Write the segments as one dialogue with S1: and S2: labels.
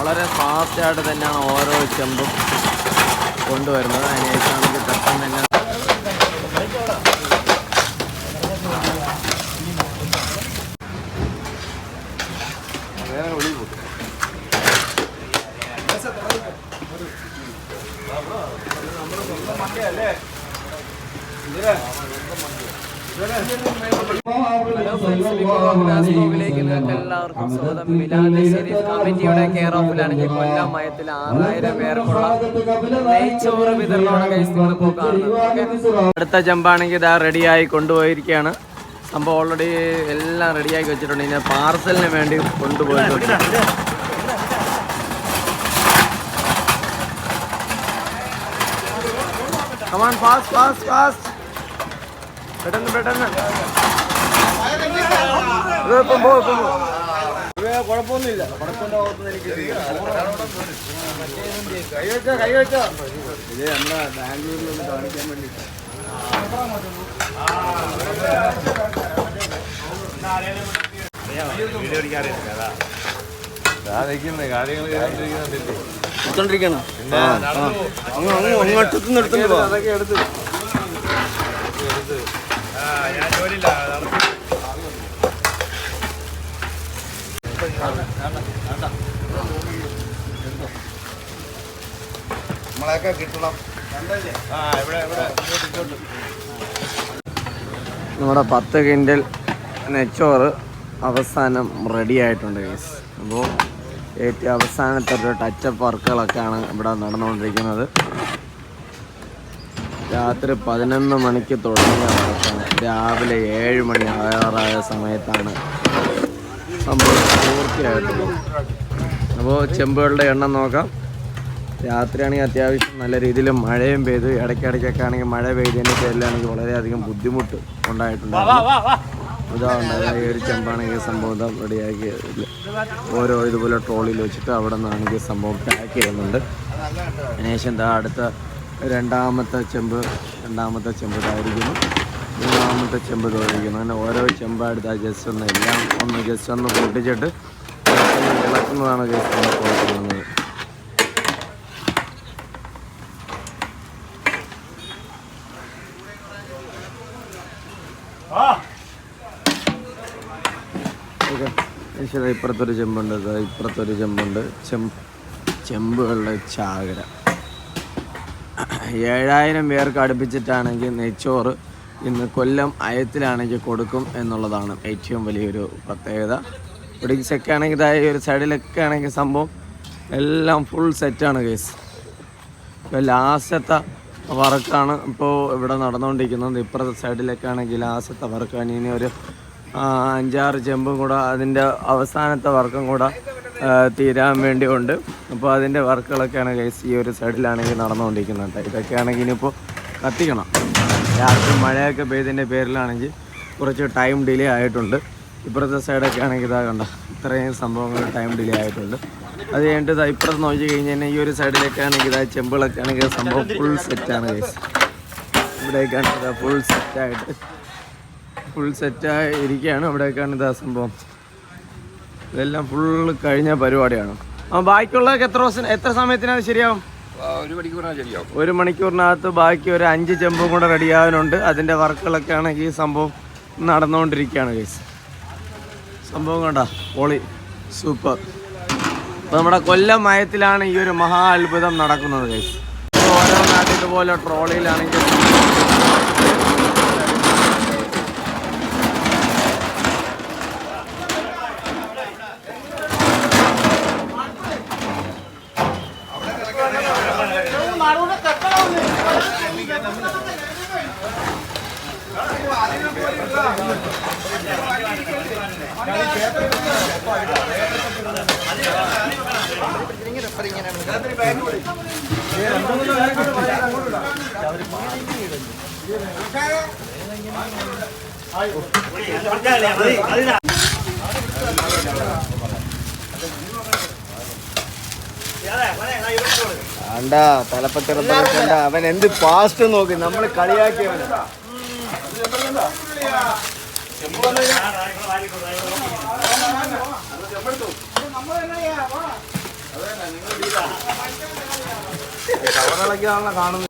S1: വളരെ ഫാസ്റ്റായിട്ട് തന്നെയാണ് ഓരോ ചെമ്പും കൊണ്ടുവരുന്നത്. അതിനുശേഷമാണെങ്കിൽ പെട്ടെന്ന് തന്നെ അടുത്ത ചെമ്പാണെങ്കിൽ ഇതാ റെഡിയായി കൊണ്ടുപോയിരിക്കുകയാണ്. സംഭവം ഓൾറെഡി എല്ലാം റെഡിയാക്കി വെച്ചിട്ടുണ്ട്. ഇനി പാർസലിന് വേണ്ടി കൊണ്ടുപോയിട്ടുണ്ട് കമാൻ ഫാസ്റ്റ് ഫാസ്റ്റ് ഫാസ്റ്റ് പെട്ടെന്ന് പെട്ടെന്ന്. ഇത് ഇപ്പം പോ ഇപ്പം പോ. കുഴപ്പമൊന്നുമില്ല. കുഴപ്പമില്ല ഇത് നമ്മളെ ബാംഗ്ലൂരിലൊന്ന് കാണിക്കാൻ എടുത്തോണ്ട് പോ. അതൊക്കെ എടുത്ത്
S2: നമ്മളെയൊക്കെ കിട്ടണം.
S1: നമ്മുടെ പത്ത് കിൻഡൽ നെച്ചോറ് അവസാനം റെഡി ആയിട്ടുണ്ട് ഗൈസ് അപ്പോൾ ഏറ്റവും അവസാനത്തെ ഒരു ടച്ചപ്പ് വർക്കുകളൊക്കെയാണ് ഇവിടെ നടന്നുകൊണ്ടിരിക്കുന്നത്. രാത്രി പതിനൊന്ന് മണിക്ക് തുടങ്ങിയ വർഷം രാവിലെ ഏഴ് മണി ആറായ സമയത്താണ് സംഭവം പൂർത്തിയായിട്ടുള്ളത്. അപ്പോൾ ചെമ്പുകളുടെ എണ്ണം നോക്കാം. രാത്രിയാണെങ്കിൽ അത്യാവശ്യം നല്ല രീതിയിൽ മഴയും പെയ്തു. ഇടയ്ക്കിടയ്ക്കൊക്കെ ആണെങ്കിൽ മഴ പെയ്തതിന്റെ പേരിലാണെങ്കിൽ വളരെയധികം ബുദ്ധിമുട്ട് ഉണ്ടായിട്ടുണ്ടായിരുന്നു. ഇതാ ഈ ഒരു ചെമ്പാണെങ്കിൽ സംഭവം റെഡിയാക്കി ഓരോ ഇതുപോലെ ട്രോളിയിൽ വെച്ചിട്ട് അവിടെ നിന്നാണെങ്കിൽ സംഭവം പാക്ക് ചെയ്യുന്നുണ്ട്. അതിനുശേഷം എന്താ അടുത്ത രണ്ടാമത്തെ ചെമ്പ് രണ്ടാമത്തെ ചെമ്പ് ഇതായിരിക്കുന്നു. മൂന്നാമത്തെ ചെമ്പ് ഇതായിരിക്കുന്നു. അങ്ങനെ ഓരോ ചെമ്പായിട്ട് ജസ്റ്റ് ഒന്ന് എല്ലാം ഒന്ന് ജസ്റ്റ് ഒന്ന് പൊട്ടിച്ചിട്ട് ഇളക്കുന്നതാണ് ജസ്റ്റ് ഒന്ന് കൊടുക്കുന്നത് ഇപ്പുറത്തൊരു ചെമ്പുണ്ട് ഇപ്പുറത്തൊരു ചെമ്പുണ്ട്. ചെമ്പ് ചെമ്പുകളുടെ ചാകര. ഏഴായിരം പേർക്ക് അടുപ്പിച്ചിട്ടാണെങ്കിൽ നെയ്ച്ചോറ് ഇന്ന് കൊല്ലം അയത്തിലാണെങ്കിൽ കൊടുക്കും എന്നുള്ളതാണ് ഏറ്റവും വലിയൊരു പ്രത്യേകത. ഇവിടേക്ക് ആണെങ്കിൽ ഇതായ ഒരു സൈഡിലൊക്കെ ആണെങ്കിൽ സംഭവം എല്ലാം ഫുൾ സെറ്റാണ് കേസ് ഇപ്പോൾ ലാസ്റ്റത്തെ വർക്കാണ് ഇപ്പോൾ ഇവിടെ നടന്നുകൊണ്ടിരിക്കുന്നത് ഇപ്പുറത്തെ സൈഡിലൊക്കെ ആണെങ്കിൽ ലാസ്റ്റത്തെ വർക്കാണ് ഇനി ഒരു അഞ്ചാറ് ചെമ്പും കൂടെ അതിന്റെ അവസാനത്തെ വർക്കും കൂടെ തീരാൻ വേണ്ടി ഉണ്ട് അപ്പോൾ അതിന്റെ വർക്കുകളൊക്കെയാണ് ഗൈസ് ഈ ഒരു സൈഡിലാണെങ്കിൽ നടന്നുകൊണ്ടിരിക്കുന്നത് കേട്ടോ. ഇതൊക്കെ ആണെങ്കിൽ ഇനിയിപ്പോൾ കത്തിക്കണം. രാത്രി മഴയൊക്കെ പെയ്തതിന്റെ പേരിലാണെങ്കിൽ കുറച്ച് ടൈം ഡിലേ ആയിട്ടുണ്ട്. ഇപ്പുറത്തെ സൈഡൊക്കെ ആണെങ്കിൽ ഇതാ കണ്ട ഇത്രയും സംഭവങ്ങൾ ടൈം ഡിലേ ആയിട്ടുണ്ട്. അത് കഴിഞ്ഞിട്ട് ഇതാ ഇപ്പുറത്ത് നോക്കി കഴിഞ്ഞ് കഴിഞ്ഞാൽ ഈ ഒരു സൈഡിലൊക്കെ ആണെങ്കിൽ ഇതാ ചെമ്പിളൊക്കെ ആണെങ്കിൽ സംഭവം ഫുൾ സെറ്റാണ് ഗൈസ് ഇവിടേക്കാണ് ഇതാ ഫുൾ സെറ്റായിട്ട് ഫുൾ സെറ്റായി ഇരിക്കുകയാണ്. അവിടേക്കാണ് ഇതാ സംഭവം. ഇതെല്ലാം ഫുള്ള് കഴിഞ്ഞ പരിപാടിയാണ്. ആ ബാക്കിയുള്ളതൊക്കെ എത്ര ദിവസം എത്ര സമയത്തിനാണ് ശരിയാവും?
S2: ഒരു മണിക്കൂറിനകത്ത് ശരിയാവും.
S1: ഒരു മണിക്കൂറിനകത്ത് ബാക്കി ഒരു അഞ്ച് ചെമ്പും കൂടെ റെഡിയാവാനുണ്ട് അതിന്റെ വർക്കുകളൊക്കെ ആണെങ്കിൽ ഈ സംഭവം നടന്നുകൊണ്ടിരിക്കുകയാണ് കേസ് സംഭവം കണ്ട? പൊളി. സൂപ്പർ. അപ്പോൾ നമ്മുടെ കൊല്ലം മയത്തിലാണ് ഈ ഒരു മഹാ അത്ഭുതം നടക്കുന്നത് കേസ് ഓരോ നാട്ടിൽ പോലെ ട്രോളിയിലാണെങ്കിൽ കണ്ട തലപ്പത്തിറപ്പ അവൻ എന്ത് പാസ്റ്റ് നോക്കി. നമ്മൾ കളിയാക്കിയവൻ കവറിളക്കിയാണല്ലോ കാണുന്നത്.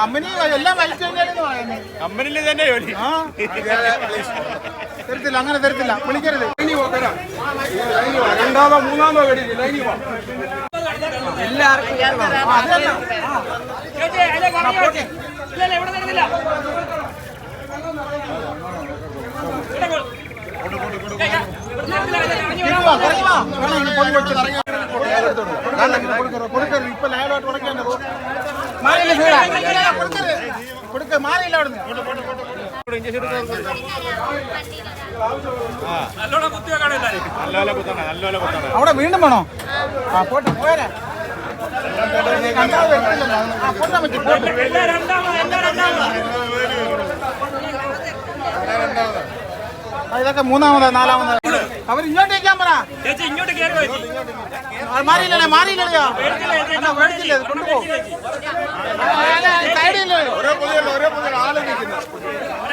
S3: കമ്പനി എല്ലാം വലിച്ചു തന്നെയാണെന്ന് പറയുന്നത്
S4: കമ്പനിയിൽ തന്നെ ജോലി
S3: ആ തരത്തില്ല അങ്ങനെ തരത്തില്ല വിളിക്കരുത്
S2: രണ്ടാമതോ മൂന്നാമതോ കടിയില്ല ലൈനി പോ
S3: കൊടുക്ക മാറിയില്ല അവിടുന്ന്. അവിടെ വീണ്ടും വേണോ? ആ പോട്ടെ പോയാലേ. രണ്ടാമത് വരുന്നില്ലല്ലോ. ആ, പോട്ടാ പറ്റി ഇതൊക്കെ മൂന്നാമതാ നാലാമതാ? അവർ ചേച്ചി ഇങ്ങോട്ട് കേറുവാ മാറിയില്ലേ മാറിയില്ലയോ മേടിച്ചില്ലേ കൊണ്ടുപോകും സൈഡില്ലയോ
S2: ഒരേ പുതിയ ഒരേ പുതിയ ആളെ നിൽക്കുന്നത്